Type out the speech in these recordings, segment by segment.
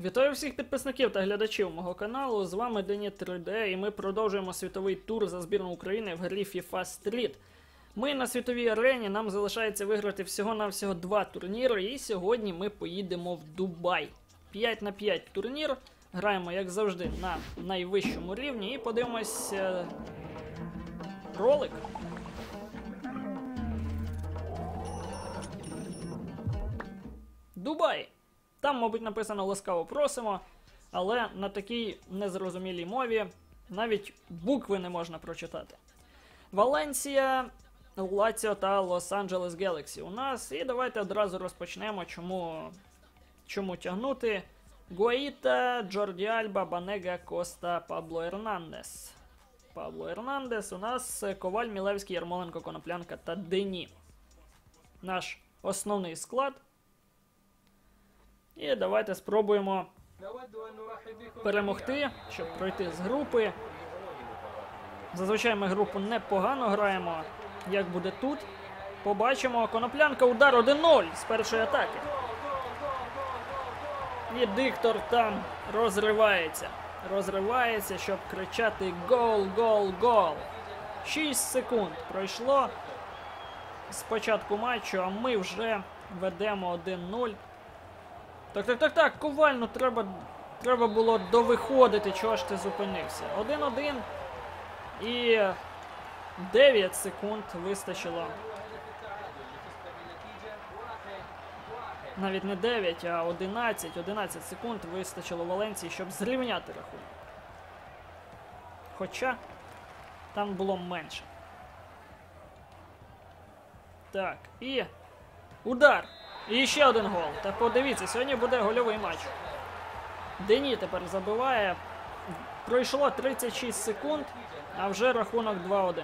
Вітаю всіх підписників та глядачів мого каналу. З вами Дені 3D, і ми продовжуємо світовий тур за збірну України в грі FIFA Street. Ми на світовій арені, нам залишається виграти всього-навсього два турніри, і сьогодні ми поїдемо в Дубай. 5 на 5 турнір. Граємо, як завжди, на найвищому рівні і подивимось е, ролик. Дубай. Там, мабуть, написано ласкаво просимо, але на такій незрозумілій мові навіть букви не можна прочитати. Валенсія, Лаціо та Лос-Анджелес Гелексі у нас. І давайте одразу розпочнемо, чому, чому тягнути. Гуаїта, Джорді Альба, Банега, Коста, Пабло Ернандес. Пабло Ернандес у нас Коваль, Мілевський, Ярмоленко, Коноплянка та Дені. Наш основний склад. І давайте спробуємо перемогти, щоб пройти з групи. Зазвичай ми групу непогано граємо. Як буде тут? Побачимо. Коноплянка удар 1-0 з першої атаки. І диктор там розривається. Розривається, щоб кричати гол, гол, гол. 6 секунд пройшло з початку матчу, а ми вже ведемо 1-0. Так, так, так, так, коваль, ну треба, треба було довиходити, чого ж ти зупинився. 1-1 і 9 секунд вистачило. Навіть не 9, а 11, 11 секунд вистачило Валенції, щоб зрівняти рахунок. Хоча там було менше. Так, і удар. І ще один гол. Та подивіться, сьогодні буде гольовий матч. Дені тепер забиває. Пройшло 36 секунд, а вже рахунок 2-1.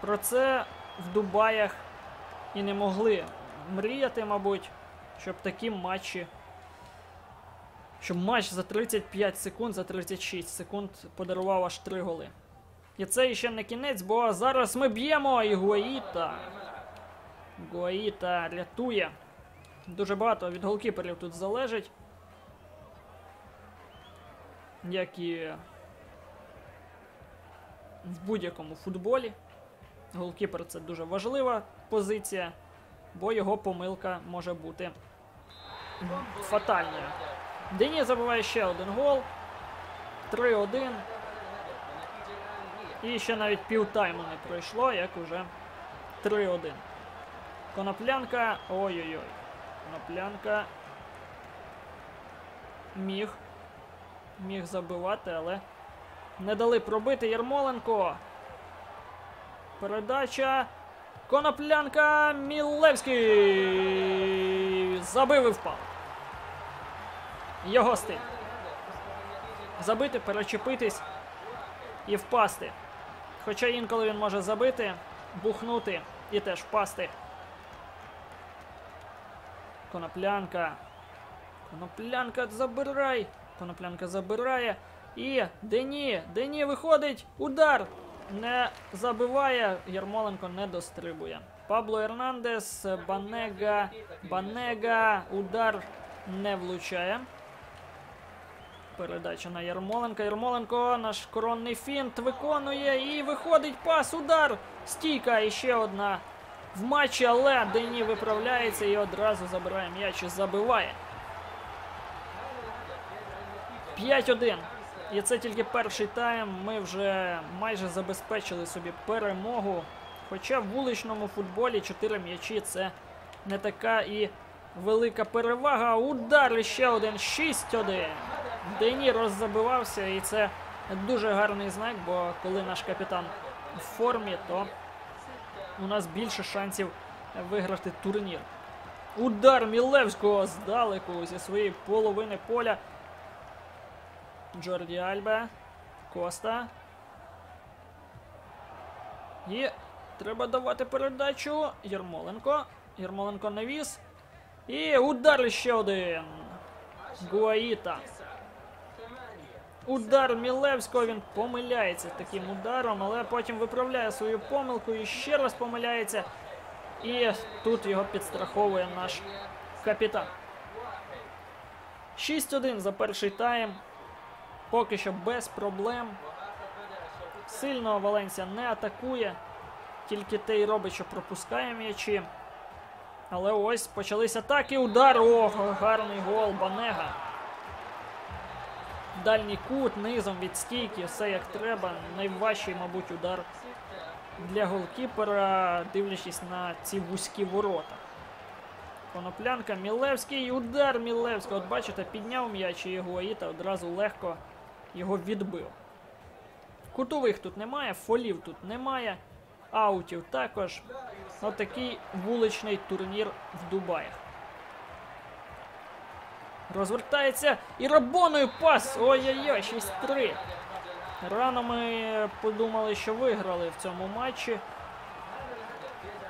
Про це в Дубаях і не могли мріяти, мабуть, щоб такі матчі. Щоб матч за 35 секунд, за 36 секунд подарував аж 3 голи. І це ще не кінець, бо зараз ми б'ємо Ігуаїта. Гуаїта рятує. Дуже багато від голкіперів тут залежить. Як і в будь-якому футболі. Голкіпер це дуже важлива позиція, бо його помилка може бути фатальною. Дені забиває ще один гол. 3-1. І ще навіть півтайму не пройшло, як уже 3-1. Коноплянка. Ой-ой-ой. Коноплянка. Міг. Міг забивати, але не дали пробити Ярмоленко. Передача. Коноплянка Мілевський. Забив і впав. Його стиль. Забити, перечепитись і впасти. Хоча інколи він може забити, бухнути і теж впасти. Коноплянка. Коноплянка забирай. Коноплянка забирає. І Дені. Дені виходить. Удар. Не забиває. Ярмоленко не дострибує. Пабло Ернандес. Банега. Банега. Удар не влучає. Передача на Ярмоленка. Ярмоленко наш коронний фінт виконує і виходить пас. Удар. Стійка. І ще одна в матчі, але Дені виправляється і одразу забирає м'яч і забиває. 5-1. І це тільки перший тайм. Ми вже майже забезпечили собі перемогу. Хоча в вуличному футболі 4 м'ячі це не така і велика перевага. Удар ще один 6-1. Дені роззабивався, і це дуже гарний знак, бо коли наш капітан в формі, то у нас більше шансів виграти турнір. Удар Мілевського здалеку зі своєї половини поля. Джорді Альба. Коста. І треба давати передачу. Ярмоленко. Ярмоленко навіс. І удар ще один. Гуаїта. Удар Мілевського він помиляється таким ударом, але потім виправляє свою помилку і ще раз помиляється. І тут його підстраховує наш капітан. 6-1 за перший тайм. Поки що без проблем. Сильно Валенсія не атакує. Тільки те й робить, що пропускає м'ячі. Але ось почались атаки. Удар. Ох, гарний гол. Банега. Дальній кут, низом від стійки, все як треба. Найважчий, мабуть, удар для голкіпера, дивлячись на ці вузькі ворота. Коноплянка, Мілевський, удар Мілевського. От бачите, підняв м'яч і його Аїта одразу легко його відбив. Кутових тут немає, фолів тут немає, аутів також. Отакий вуличний турнір в Дубаях. Розвертається і Рабоною пас. Ой-ой-ой, 6-3. Рано ми подумали, що виграли в цьому матчі.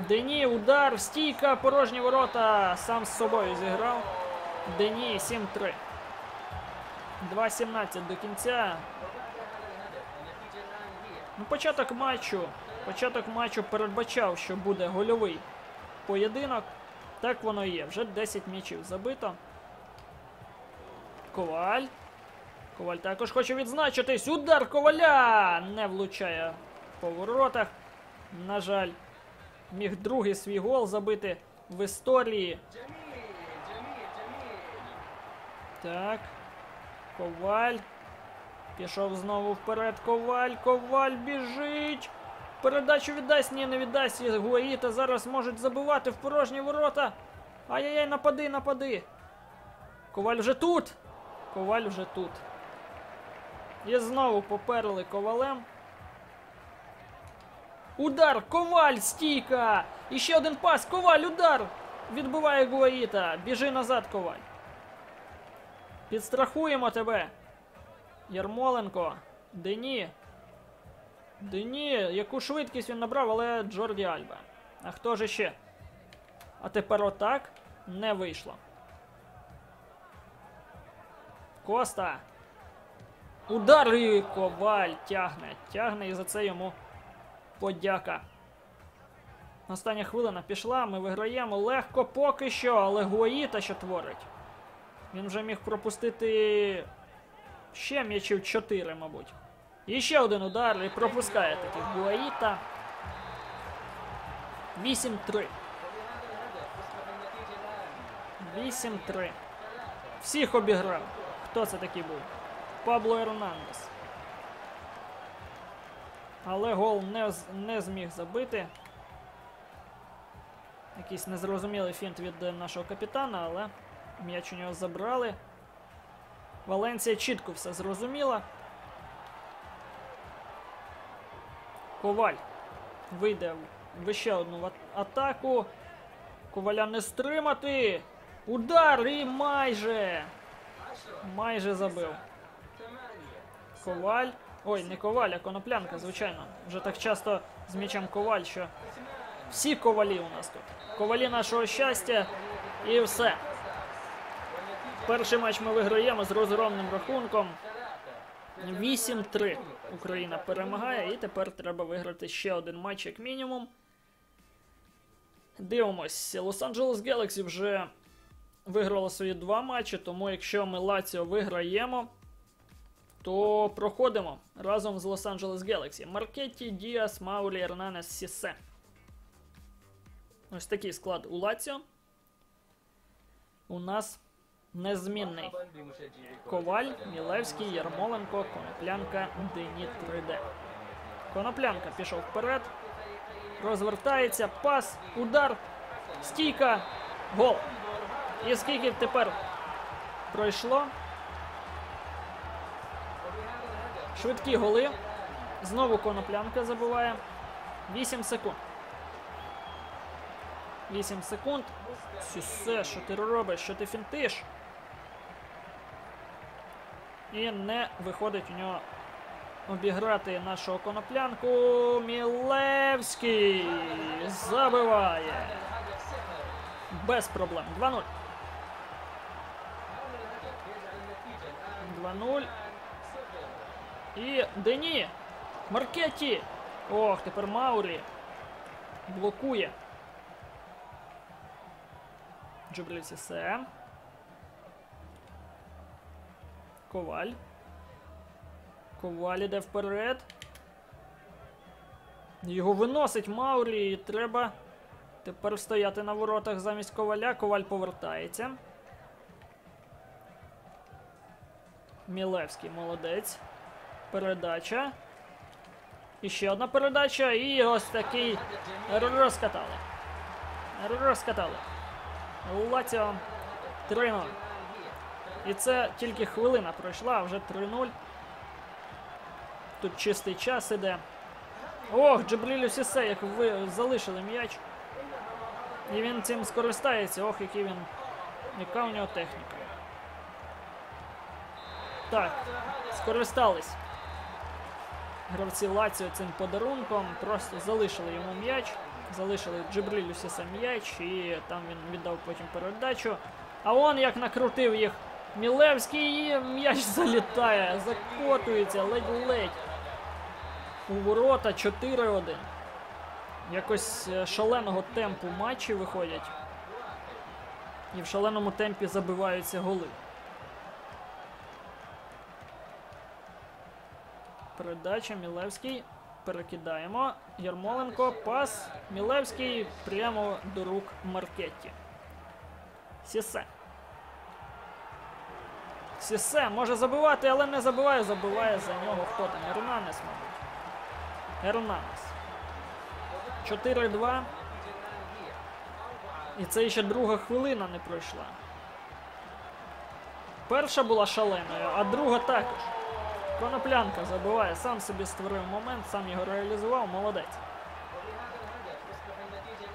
Дені, удар, стійка, порожні ворота. Сам з собою зіграв. Дені 7-3. 2-17 до кінця. Ну, початок матчу. Початок матчу передбачав, що буде гольовий поєдинок. Так воно і є. Вже 10 м'ячів забито. Коваль. Коваль також хоче відзначитись. Удар коваля! Не влучає по воротах. На жаль, міг другий свій гол забити в історії. Так. Коваль. Пішов знову вперед. Коваль. Коваль біжить. Передачу віддасть. Ні, не віддасть. Гуаїта зараз можуть забивати в порожні ворота. Ай-яй-яй, напади, напади. Коваль вже тут. Коваль вже тут. І знову поперли ковалем. Удар! Коваль! Стійка! І ще один пас! Коваль! Удар! Відбиває Гуаїта. Біжи назад, коваль. Підстрахуємо тебе. Ярмоленко. Дені. Дені. Яку швидкість він набрав, але Джорді Альба. А хто ж ще? А тепер отак не вийшло. Коста. Удар і коваль тягне. Тягне і за це йому подяка. Остання хвилина пішла, ми виграємо легко поки що, але Гуаїта що творить. Він вже міг пропустити ще м'ячів 4, мабуть. І ще один удар і пропускає такий Гуаїта. 8-3. 8-3. Всіх обіграв. Хто це такий був? Пабло Ернандес. Але гол не, не зміг забити. Якийсь незрозумілий фінт від нашого капітана, але м'яч у нього забрали. Валенція чітко все зрозуміла. Коваль вийде в ще одну атаку. Коваля не стримати. Удар і майже. Майже забив. Коваль. Ой, не коваль, а коноплянка, звичайно. Вже так часто з м'ячем коваль, що всі ковалі у нас тут. Ковалі нашого щастя і все. Перший матч ми виграємо з розгромним рахунком. 8-3 Україна перемагає, і тепер треба виграти ще один матч, як мінімум. Дивимось, Лос-Анджелес Galaxy вже виграла свої два матчі, тому якщо ми Лаціо виграємо, то проходимо разом з Лос-Анджелес Galaxy. Маркетті, Діас, Маулі, Ернанес, Сісе. Ось такий склад у Лаціо. У нас незмінний. Коваль, Мілевський, Ярмоленко, Коноплянка, Дені 3D. Коноплянка пішов вперед. Розвертається, пас, удар, стійка, гол. І скільки тепер пройшло? Швидкі голи. Знову коноплянка забиває. 8 секунд. 8 секунд. Сюсе, що ти робиш? Що ти фінтиш? І не виходить у нього обіграти нашого коноплянку. Мілевський забиває. Без проблем. 2-0. 2-0. І Дені. Маркетті. Ох, тепер Маурі. Блокує. Джубріль Сісе. Коваль. Коваль іде вперед. Його виносить Маурі і треба тепер стояти на воротах замість коваля. Коваль повертається. Мілевський молодець. Передача. І ще одна передача. І ось такий розкатали. Розкатали. Лаціо 3-0. І це тільки хвилина пройшла, а вже 3-0. Тут чистий час іде. Ох, Джабрілю Сісе, як ви залишили м'яч. І він цим скористається. Ох, який він. Яка у нього техніка. Так, скористались. Гравці Лаціо цим подарунком. Просто залишили йому м'яч. Залишили Джибрилю Сісе м'яч, і там він віддав потім передачу. А он як накрутив їх Мілевський і м'яч залітає, закотується ледь-ледь. У ворота 4-1. Якось е, шаленого темпу матчі виходять. І в шаленому темпі забиваються голи. Передача Мілевський. Перекидаємо. Ярмоленко. Пас. Мілевський прямо до рук Маркетті. Сісе. Сісе може забивати, але не забиває. Забиває за нього хто там? Ернанес, мабуть. Ернанес. 4-2. І це ще друга хвилина не пройшла. Перша була шаленою, а друга також. Коноплянка забиває, сам собі створив момент, сам його реалізував, молодець.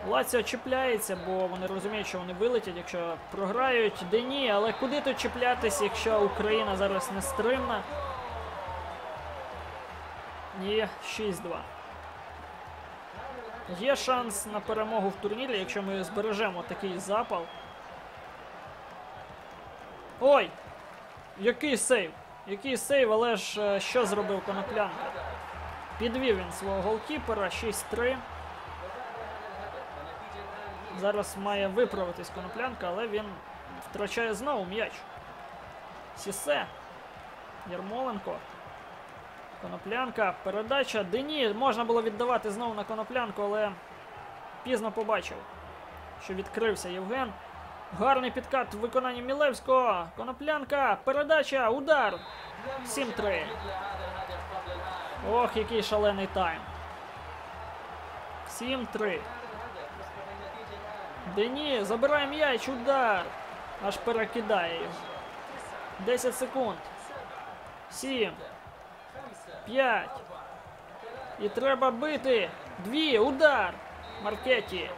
Лаціо чіпляється, бо вони розуміють, що вони вилетять, якщо програють. Де ні, але куди тут чіплятись, якщо Україна зараз не стримна? І 6-2. Є шанс на перемогу в турнірі, якщо ми збережемо такий запал. Ой! Який сейв! Який сейв, але ж е, що зробив Коноплянка? Підвів він свого голкіпера 6-3. Зараз має виправитись Коноплянка, але він втрачає знову м'яч. Сісе. Ярмоленко. Коноплянка. Передача. Дені. Можна було віддавати знову на коноплянку, але пізно побачив, що відкрився Євген. Гарний підкат в виконанні Мілевського. Коноплянка. Передача. Удар. 7-3. Ох, який шалений тайм. 7-3. Дені. Забирає м'яч. Удар. Аж перекидає його. 10 секунд. 7. 5. І треба бити. Дві. Удар. Маркеті.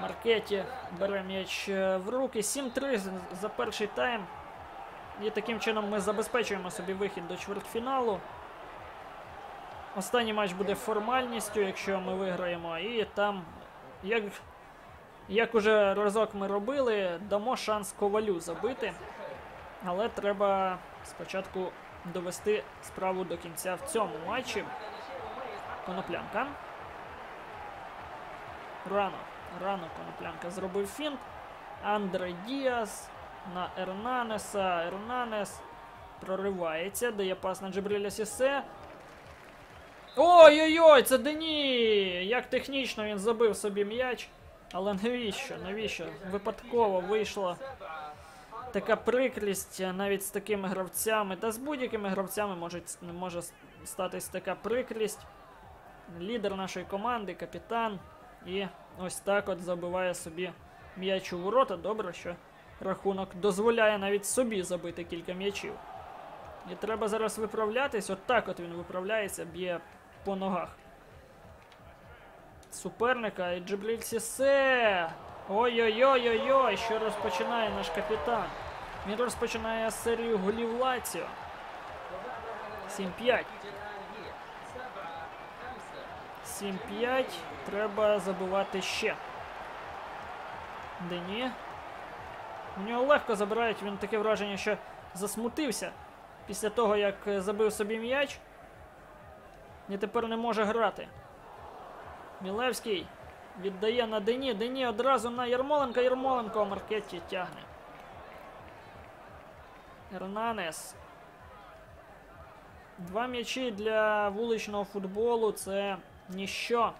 Маркеті бере м'яч е, в руки. 7-3 за перший тайм. І таким чином ми забезпечуємо собі вихід до чвертьфіналу. Останній матч буде формальністю, якщо ми виграємо. І там, як, як уже разок ми робили, дамо шанс ковалю забити. Але треба спочатку довести справу до кінця в цьому матчі. Коноплянка. Рано, рано Коноплянка зробив фінт. Андре Діас на Ернанеса. Ернанес проривається, дає пас на Джебриля Сісе. Ой-ой-ой, це Дені! Як технічно він забив собі м'яч. Але навіщо? Навіщо? Випадково вийшло така прикрість навіть з такими гравцями, та з будь-якими гравцями може, може статись така прикрість. Лідер нашої команди, капітан. І ось так от забиває собі м'яч у ворота. Добре, що рахунок дозволяє навіть собі забити кілька м'ячів. І треба зараз виправлятись. От так от він виправляється, б'є по ногах. Суперника і Джибліль Сісе. Ой-ой-ой-ой-ой, що розпочинає наш капітан. Він розпочинає серію голів Лаціо. 7-5. 7-5. Треба забивати ще. Дені. У нього легко забирають, він таке враження, що засмутився після того, як е, забив собі м'яч. І тепер не може грати. Мілевський віддає на Дені. Дені одразу на Ярмоленка. Ярмоленко Маркетті тягне. Ернанес. Два м'ячі для вуличного футболу це ніщо.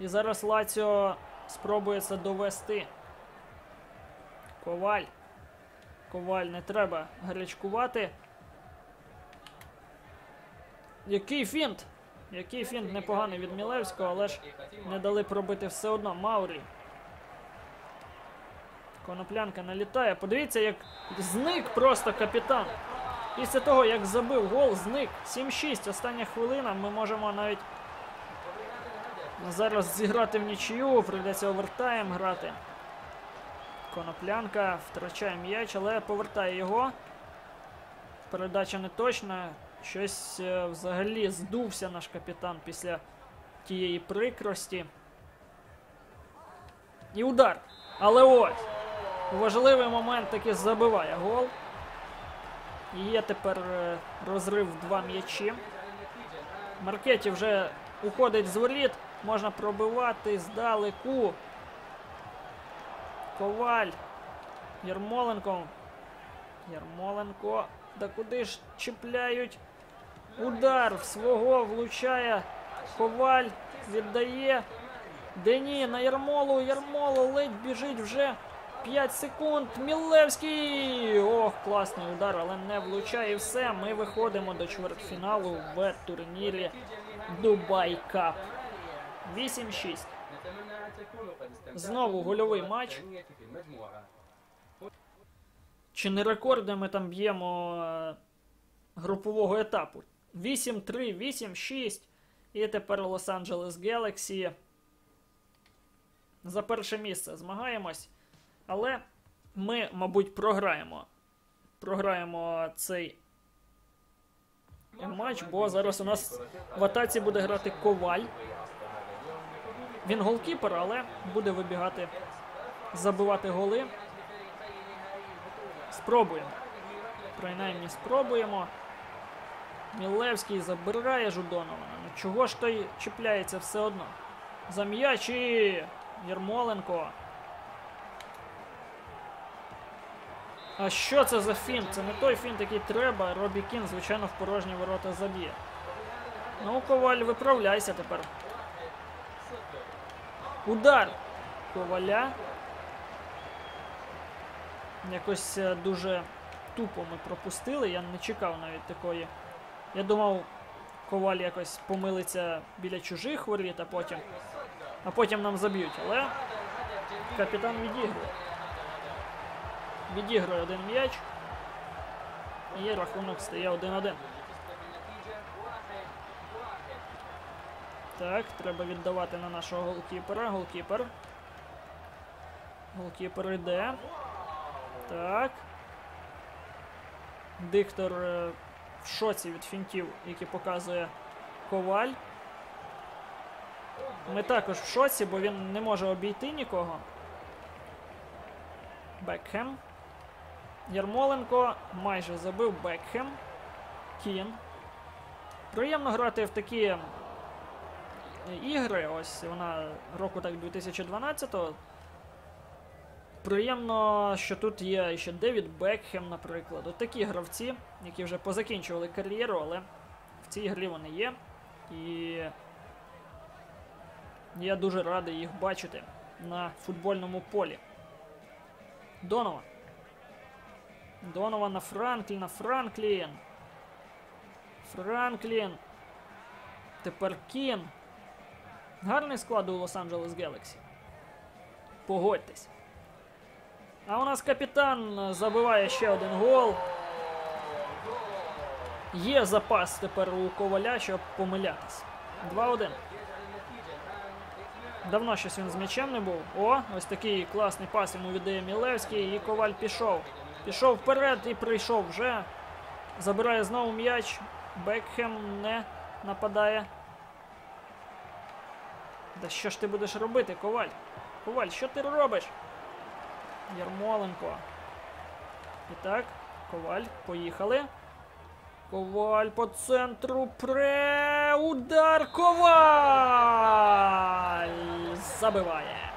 І зараз Лаціо спробує це довести. Коваль. Коваль не треба гарячкувати. Який фінт? Який фінт непоганий від Мілевського, але ж не дали пробити все одно. Маурі. Коноплянка налітає. Подивіться, як зник просто капітан. Після того, як забив гол, зник. 7-6. Остання хвилина. Ми можемо навіть зараз зіграти в нічию. Прийдеться овертайм грати. Коноплянка втрачає м'яч, але повертає його. Передача не точна. Щось е, взагалі здувся наш капітан після тієї прикрості. І удар. Але ось. Важливий момент таки забиває гол. Є тепер е, розрив два м'ячі. Маркеті вже уходить з воріт. Можна пробивати здалеку. Коваль. Ярмоленко. Ярмоленко. Да куди ж чіпляють? Удар в свого влучає. Коваль віддає. Дені на Ярмолу. Ярмолу ледь біжить вже 5 секунд. Мілевський! Ох, класний удар, але не влучає. Все. Ми виходимо до чвертьфіналу в турнірі Дубай Кап. 8-6. Знову гольовий матч. Чи не рекорди ми там б'ємо е, групового етапу? 8-3, 8-6. І тепер Лос-Анджелес Galaxy. За перше місце змагаємось. Але ми, мабуть, програємо. Програємо цей матч, бо зараз у нас в атаці буде грати Коваль. Він голкіпер, але буде вибігати, забивати голи. Спробуємо. Принаймні спробуємо. Мілевський забирає Жудонована. Ну чого ж той чіпляється все одно? За м'яч і Єрмоленко. А що це за фінт? Це не той фінт, який треба. Робі Кін, звичайно, в порожні ворота заб'є. Ну, Коваль, виправляйся тепер. Удар Коваля. Якось е, дуже тупо ми пропустили. Я не чекав навіть такої. Я думав, Коваль якось помилиться біля чужих воріт, а потім. А потім нам заб'ють. Але капітан відігрує. Відігрує один м'яч. І рахунок стає 1-1. Так, треба віддавати на нашого голкіпера. Голкіпер. Голкіпер йде. Так. Диктор е, в шоці від фінтів, які показує Коваль. Ми також в шоці, бо він не може обійти нікого. Бекхем. Ярмоленко майже забив Бекхем. Кін. Приємно грати в такі е, ігри. Ось вона року так 2012-го. Приємно, що тут є ще Девід Бекхем, наприклад. От такі гравці, які вже позакінчували кар'єру, але в цій грі вони є. І я дуже радий їх бачити на футбольному полі. Донован. Донован на Франкліна. Франклін. Франклін. Тепер Кін. Гарний склад у Лос-Анджелес Galaxy. Погодьтесь. А у нас капітан забиває ще один гол. Є запас тепер у коваля, щоб помилятись. 2-1. Давно щось він з м'ячем не був. О, ось такий класний пас йому віддає Мілевський. І коваль пішов. Пішов вперед і прийшов вже. Забирає знову м'яч. Бекхем не нападає. Да що ж ти будеш робити, коваль? Коваль, що ти робиш? Ярмоленко. І так, Коваль, поїхали. Коваль по центру. Пре. Удар Коваль! Забиває.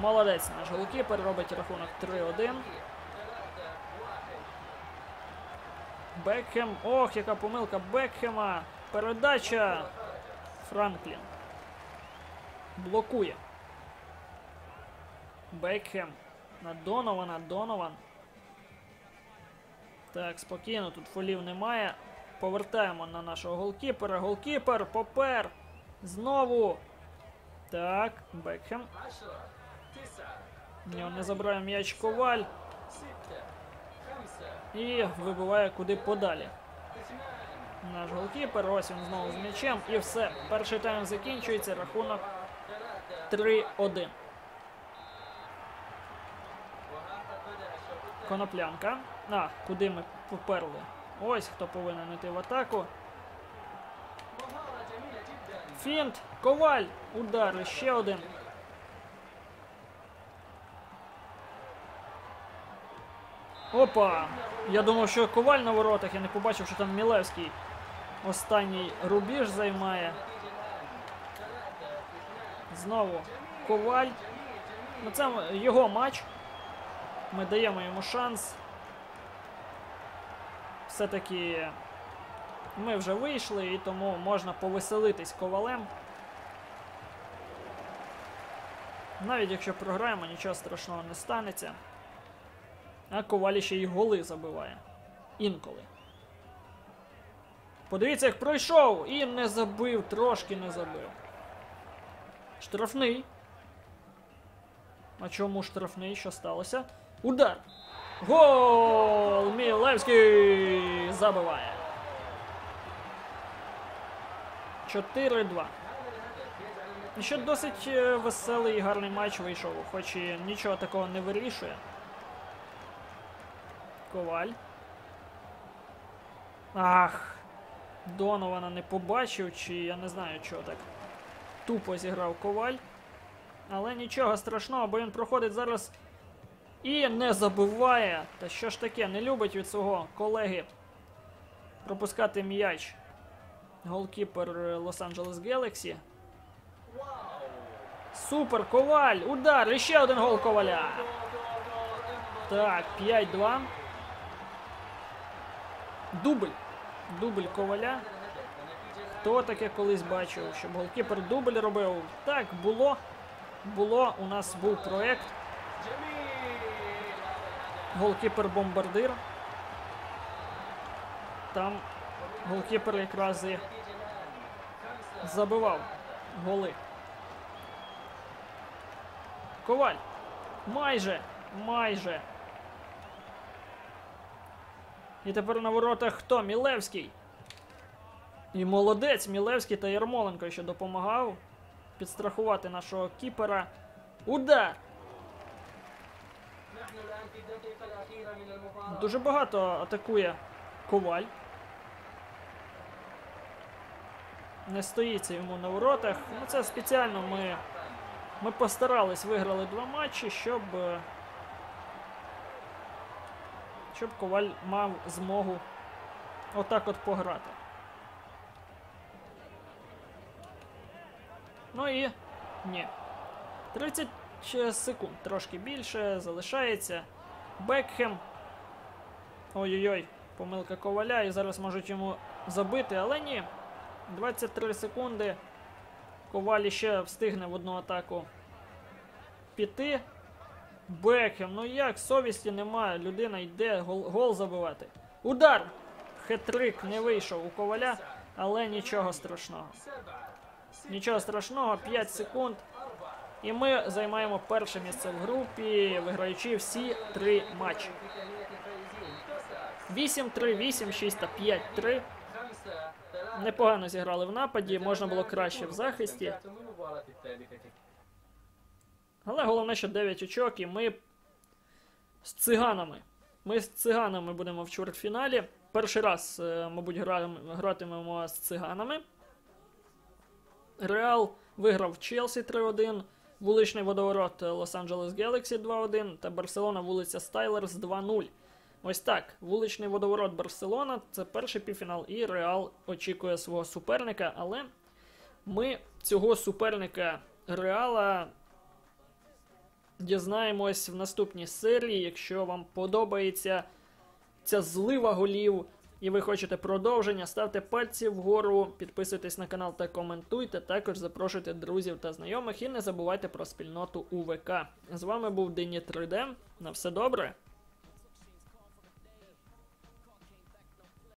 Молодець наш голкіпер робить рахунок 3-1. Бекхем. Ох, яка помилка Бекхема. Передача. Франклін. Блокує. Бекхем. На Донована. Донован. Так, спокійно, тут фолів немає. Повертаємо на нашого голкіпера. Голкіпер, попер. Знову. Так, Бекхем. Не забирає м'яч коваль. І вибиває куди подалі. Наш голкіпер, ось він знову з м'ячем. І все. Перший тайм закінчується. Рахунок 3-1. Коноплянка. А, куди ми поперли? Ось хто повинен йти в атаку. Фінт, коваль, удар, ще один. Опа! Я думав, що коваль на воротах, я не побачив, що там Мілевський останній рубіж займає. Знову коваль. Ну це його матч. Ми даємо йому шанс. Все-таки ми вже вийшли і тому можна повеселитись ковалем. Навіть якщо програємо, нічого страшного не станеться. А ковалі ще й голи забиває. Інколи. Подивіться, як пройшов! І не забив, трошки не забив. Штрафний. А чому штрафний? Що сталося? Удар! Гол! Мілевський забиває. 4-2. І Ще досить е, веселий і гарний матч вийшов, хоч і нічого такого не вирішує. Коваль. Ах! Донована не побачив, чи я не знаю, чого так. Тупо зіграв коваль. Але нічого страшного, бо він проходить зараз і не забиває. Та що ж таке, не любить від свого колеги пропускати м'яч. Голкіпер Лос-Анджелес Гелексі. Супер, коваль! Удар! І ще один гол коваля. Так, 5-2. Дубль. Дубль коваля. Хто таке колись бачив, щоб голкіпер дубль робив? Так, було. Було, у нас був проект. Голкіпер-бомбардир. Там голкіпер якраз і забивав голи. Коваль. Майже. Майже. І тепер на воротах хто? Мілевський. І молодець Мілевський та Ярмоленко ще допомагав підстрахувати нашого кіпера. Удар! Дуже багато атакує Коваль. Не стоїться йому на воротах. Ну це спеціально ми, ми постарались, виграли два матчі, щоб. Щоб Коваль мав змогу отак от пограти. Ну і ні. 30 секунд, трошки більше, залишається. Бекхем. Ой-ой-ой, помилка коваля, і зараз можуть йому забити, але ні. 23 секунди. Коваль ще встигне в одну атаку піти. Бекхем, ну як, совісті немає, людина йде гол, гол забивати. Удар! Хетрик не вийшов у коваля, але нічого страшного. Нічого страшного, 5 секунд. І ми займаємо перше місце в групі, виграючи всі три матчі. 8-3, 8-6 та 5-3. Непогано зіграли в нападі, можна було краще в захисті. Але головне, що 9 очок, і ми з циганами. Ми з циганами будемо в чвертьфіналі. Перший раз, е, мабуть, гратимемо з циганами. Реал виграв Челсі 3-1, вуличний водоворот Лос-Анджелес Гелексі 2-1 та Барселона вулиця Стайлерс 2-0. Ось так. Вуличний водоворот Барселона це перший півфінал, і Реал очікує свого суперника, але ми цього суперника Реала дізнаємось в наступній серії. Якщо вам подобається ця злива голів і ви хочете продовження, ставте пальці вгору, підписуйтесь на канал та коментуйте. Також запрошуйте друзів та знайомих і не забувайте про спільноту УВК. З вами був Дені 3D. На все добре.